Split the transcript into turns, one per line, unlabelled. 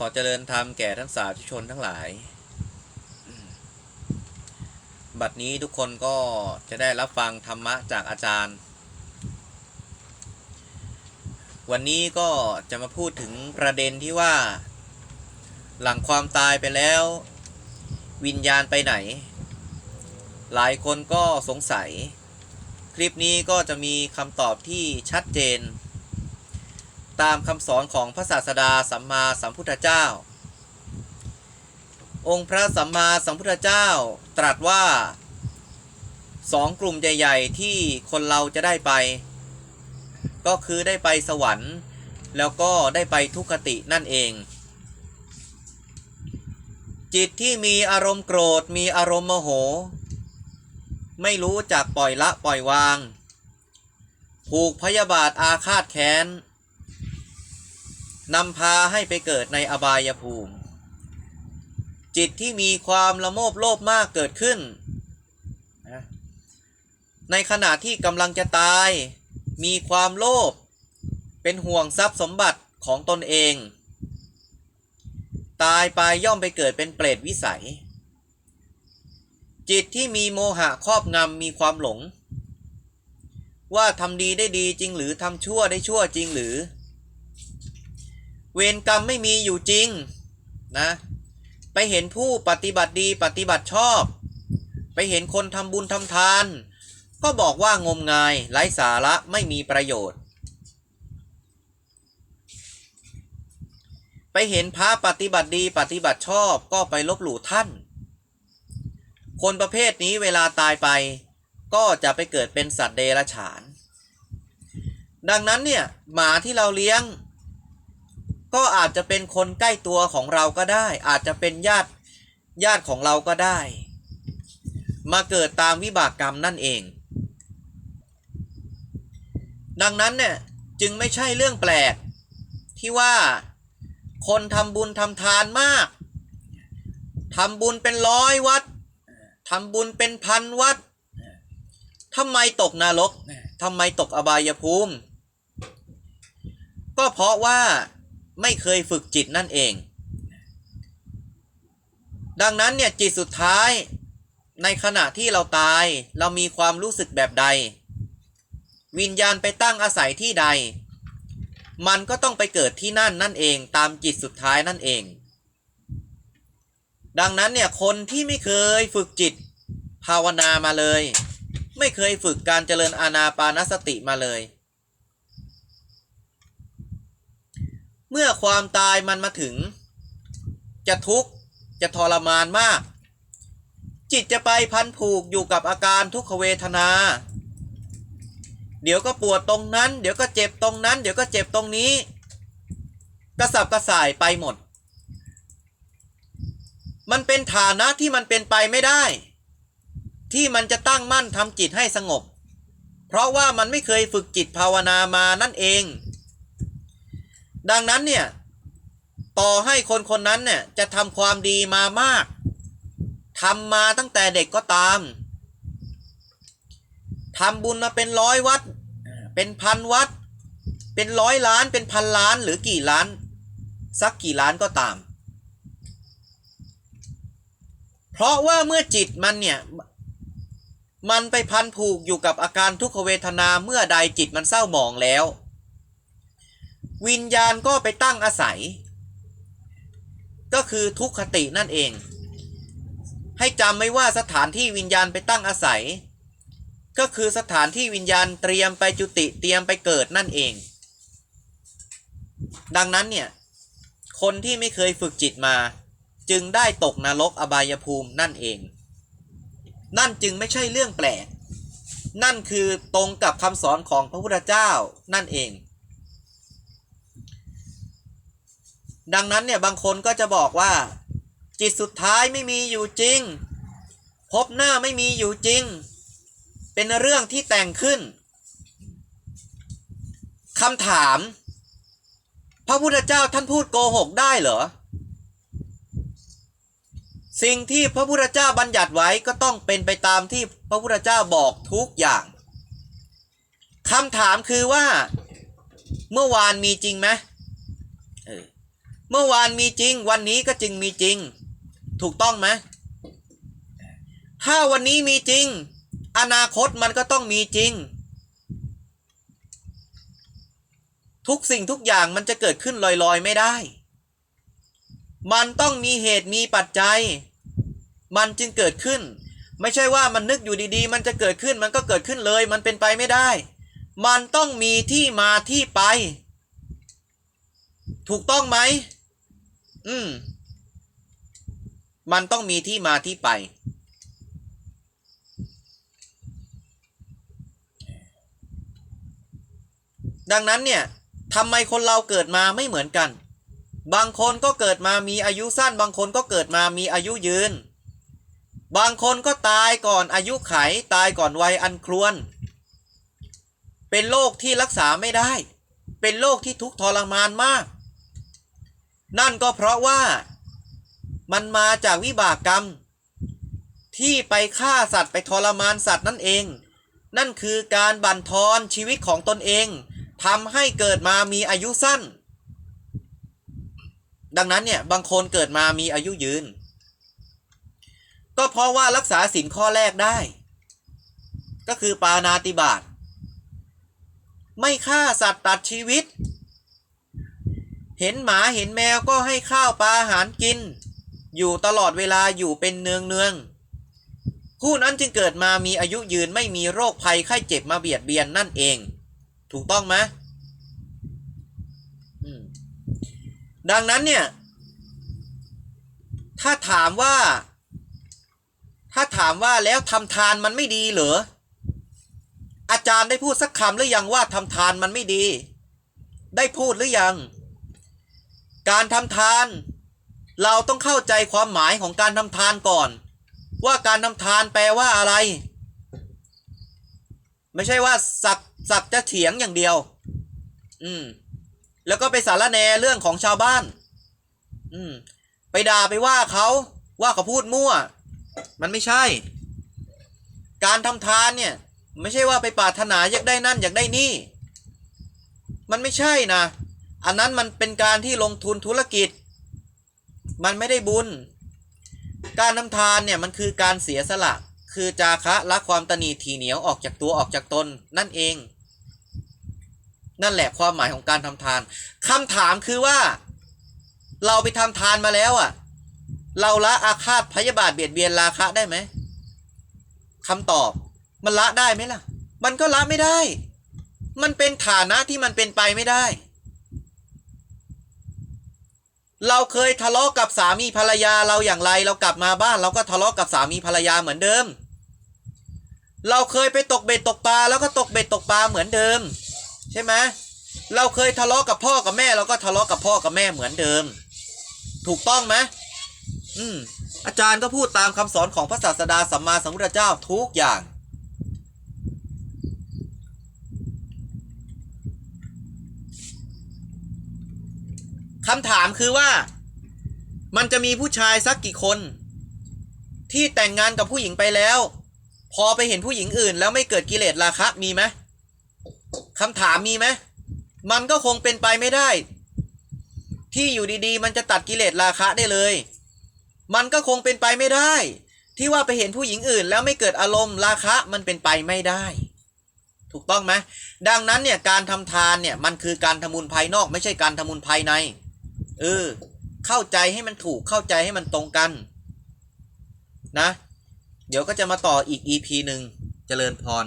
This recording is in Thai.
ขอเจริญธรรมแก่ทั้งสาธุชนทั้งหลาย บัดนี้ทุกคนก็จะได้รับฟังธรรมะจากอาจารย์ วันนี้ก็จะมาพูดถึงประเด็นที่ว่า หลังความตายไปแล้ว วิญญาณไปไหน หลายคนก็สงสัย คลิปนี้ก็จะมีคำตอบที่ชัดเจน ตามคำสอนของพระศาสดาสัมมาสัมพุทธเจ้า องค์พระสัมมาสัมพุทธเจ้าตรัสว่าสองกลุ่มใหญ่ ๆ ที่คนเราจะได้ไป ก็คือได้ไปสวรรค์ แล้วก็ได้ไปทุกขตินั่นเอง จิตที่มีอารมณ์โกรธมีอารมณ์โมโห ไม่รู้จักปล่อยละปล่อยวาง ผูกพยาบาทอาฆาตแค้น นำพาให้ไปเกิดในอบายภูมิ จิตที่มีความละโมบโลภมากเกิดขึ้น ในขณะที่กำลังจะตาย มีความโลภเป็นห่วงทรัพย์สมบัติของตนเอง ตายไปย่อมไปเกิดเป็นเปรตวิสัย จิตที่มีโมหะครอบงำมีความหลง ว่าทำดีได้ดีจริงหรือทำชั่วได้ชั่วจริงหรือ เวรกรรมไม่มีอยู่จริงนะไปเห็นผู้ปฏิบัติดีปฏิบัติชอบ ไปเห็นคนทำบุญทำทาน ก็บอกว่างมงายไร้สาระไม่มีประโยชน์ ไปเห็นพระปฏิบัติดีปฏิบัติชอบก็ไปลบหลู่ท่าน คนประเภทนี้เวลาตายไป ก็จะไปเกิดเป็นสัตว์เดรัจฉาน ดังนั้นเนี่ยหมาที่เราเลี้ยง ก็อาจจะเป็นคนใกล้ตัวของเราก็ได้ อาจจะเป็นญาติญาติของเราก็ได้ มาเกิดตามวิบากกรรมนั่นเอง ดังนั้นเนี่ยจึงไม่ใช่เรื่องแปลก ที่ว่าคนทำบุญทำทานมากทำบุญเป็นร้อยวัดทำบุญเป็นพันวัดทำไมตกนรกทำไมตกอบายภูมิ ก็เพราะว่า ไม่เคยฝึกจิตนั่นเอง ดังนั้นเนี่ยจิตสุดท้ายในขณะที่เราตายเรามีความรู้สึกแบบใด วิญญาณไปตั้งอาศัยที่ใด มันก็ต้องไปเกิดที่นั่นนั่นเองตามจิตสุดท้ายนั่นเอง ดังนั้นเนี่ยคนที่ไม่เคยฝึกจิตภาวนามาเลย ไม่เคยฝึกการเจริญอานาปานสติมาเลย มื่อความตายมันมาถึง จะทุกข์จะทรมานมาก จิตจะไปพันผูกอยู่กับอาการทุกขเวทนา เดี๋ยวก็ปวดตรงนั้น เดี๋ยวก็เจ็บตรงนั้น เดี๋ยวก็เจ็บตรงนี้ กระสับกระส่ายไปหมด มันเป็นฐานะที่มันเป็นไปไม่ได้ ที่มันจะตั้งมั่นทำจิตให้สงบ เพราะว่ามันไม่เคยฝึกจิตภาวนามานั่นเอง ดังนั้นเนี่ยต่อให้คนคนนั้นเนี่ยจะทำความดีมามากทำมาตั้งแต่เด็กก็ตามทำบุญมาเป็นร้อยวัด เป็นพันวัด เป็นร้อยล้าน เป็นพันล้านหรือกี่ล้าน สักกี่ล้านก็ตาม เพราะว่าเมื่อจิตมันเนี่ย มันไปพันผูกอยู่กับอาการทุกขเวทนาเมื่อใดจิตมันเศร้าหมองแล้ว วิญญาณก็ไปตั้งอาศัย ก็คือทุกขตินั่นเอง ให้จำไว้ว่าสถานที่วิญญาณไปตั้งอาศัย ก็คือสถานที่วิญญาณเตรียมไปจุติเตรียมไปเกิดนั่นเอง ดังนั้นเนี่ยคนที่ไม่เคยฝึกจิตมา จึงได้ตกนรกอบายภูมินั่นเอง นั่นจึงไม่ใช่เรื่องแปลก นั่นคือตรงกับคำสอนของพระพุทธเจ้านั่นเอง ดังนั้นเนี่ยบางคนก็จะบอกว่า จิตสุดท้ายไม่มีอยู่จริงพบหน้าไม่มีอยู่จริง เป็นเรื่องที่แต่งขึ้นคำถาม พระพุทธเจ้าท่านพูดโกหกได้เหรอ สิ่งที่พระพุทธเจ้าบัญญัติไว้ก็ต้องเป็นไปตามที่พระพุทธเจ้าบอกทุกอย่างคำถามคือว่า เมื่อวานมีจริงไหม เมื่อวานมีจริง วันนี้ก็จึงมีจริง ถูกต้องไหมถ้าวันนี้มีจริง อนาคตมันก็ต้องมีจริง ทุกสิ่งทุกอย่างมันจะเกิดขึ้นลอยๆไม่ได้ มันต้องมีเหตุมีปัจจัย มันจึงเกิดขึ้น ไม่ใช่ว่ามันนึกอยู่ดีๆ มันจะเกิดขึ้นมันก็เกิดขึ้นเลย มันเป็นไปไม่ได้ มันต้องมีที่มาที่ไป ถูกต้องไหม อืม มันต้องมีที่มาที่ไป ดังนั้นเนี่ยทำไมคนเราเกิดมาไม่เหมือนกัน บางคนก็เกิดมามีอายุสั้น บางคนก็เกิดมามีอายุยืน บางคนก็ตายก่อนอายุไข ตายก่อนวัยอันครวญเป็นโรคที่รักษาไม่ได้ เป็นโรคที่ทุกข์ทรมานมาก นั่นก็เพราะว่ามันมาจากวิบากกรรม ที่ไปฆ่าสัตว์ไปทรมานสัตว์นั่นเอง นั่นคือการบั่นทอนชีวิตของตนเองทำให้เกิดมามีอายุสั้น ดังนั้นเนี่ยบางคนเกิดมามีอายุยืน ก็เพราะว่ารักษาสินข้อแรกได้ ก็คือปานาติบาตไม่ฆ่าสัตว์ตัดชีวิต เห็นหมาเห็นแมวก็ให้ข้าวปลาอาหารกิน อยู่ตลอดเวลาอยู่เป็นเนืองเนืองๆผู้นั้นจึงเกิดมามีอายุยืนไม่มีโรคภัยไข้เจ็บมาเบียดเบียนนั่นเอง ถูกต้องไหมมดังนั้นเนี่ย ถ้าถามว่า ถ้าถามว่าแล้วทำทานมันไม่ดีเหรอ อาจารย์ได้พูดสักคำหรือยังว่าทำทานมันไม่ดี ได้พูดหรือยัง การทำทาน เราต้องเข้าใจความหมายของการทำทานก่อน ว่าการทำทานแปลว่าอะไร ไม่ใช่ว่าสักสักจะเถียงอย่างเดียว อืม แล้วก็ไปสารแหนเรื่องของชาวบ้าน อืม ไปด่าไปว่าเขาว่าเขาพูดมั่ว มันไม่ใช่ การทำทานเนี่ย ไม่ใช่ว่าไปปรารถนาอยากได้นั่นอยากได้นี่ มันไม่ใช่นะ อันนั้นมันเป็นการที่ลงทุนธุรกิจ มันไม่ได้บุญ การทำทานเนี่ยมันคือการเสียสละ คือจาคะละความตนีทีเหนียวออกจากตัวออกจากตนนั่นเอง นั่นแหละความหมายของการทำทานคำถามคือว่า เราไปทำทานมาแล้วอะ เราละอาฆาตพยาบาทเบียดเบียนราคะได้ไหมคำตอบมันละได้ไหมล่ะ มันก็ละไม่ได้ มันเป็นฐานะที่มันเป็นไปไม่ได้ เราเคยทะเลาะกับสามีภรรยาเราอย่างไร เรากลับมาบ้าน เราก็ทะเลาะกับสามีภรรยาเหมือนเดิม เราเคยไปตกเบ็ดตกปลาแล้วก็ตกเบ็ดตกปลาเหมือนเดิม ใช่ไหมเราเคยทะเลาะกับพ่อกับแม่เราก็ทะเลาะกับพ่อกับแม่เหมือนเดิม ถูกต้องไหมอืมอาจารย์ก็พูดตามคำสอนของพระศาสดาสัมมาสัมพุทธเจ้าทุกอย่าง คำถามคือว่า มันจะมีผู้ชายสักกี่คน ที่แต่งงานกับผู้หญิงไปแล้ว พอไปเห็นผู้หญิงอื่น แล้วไม่เกิดกิเลสราคะมีไหมคำถามมีไหมมันก็คงเป็นไปไม่ได้ ที่อยู่ดีๆ มันจะตัดกิเลสราคะได้เลย มันก็คงเป็นไปไม่ได้ ที่ว่าไปเห็นผู้หญิงอื่น แล้วไม่เกิดอารมณ์ราคะมันเป็นไปไม่ได้ ถูกต้องไหมดังนั้นเนี่ยการทำทานเนี่ยมันคือการทำบุญภายนอกไม่ใช่การทำบุญภายใน เออ เข้าใจให้มันถูกเข้าใจให้มันตรงกัน นะ เดี๋ยวก็จะมาต่ออีก EP หนึ่งเจริญพร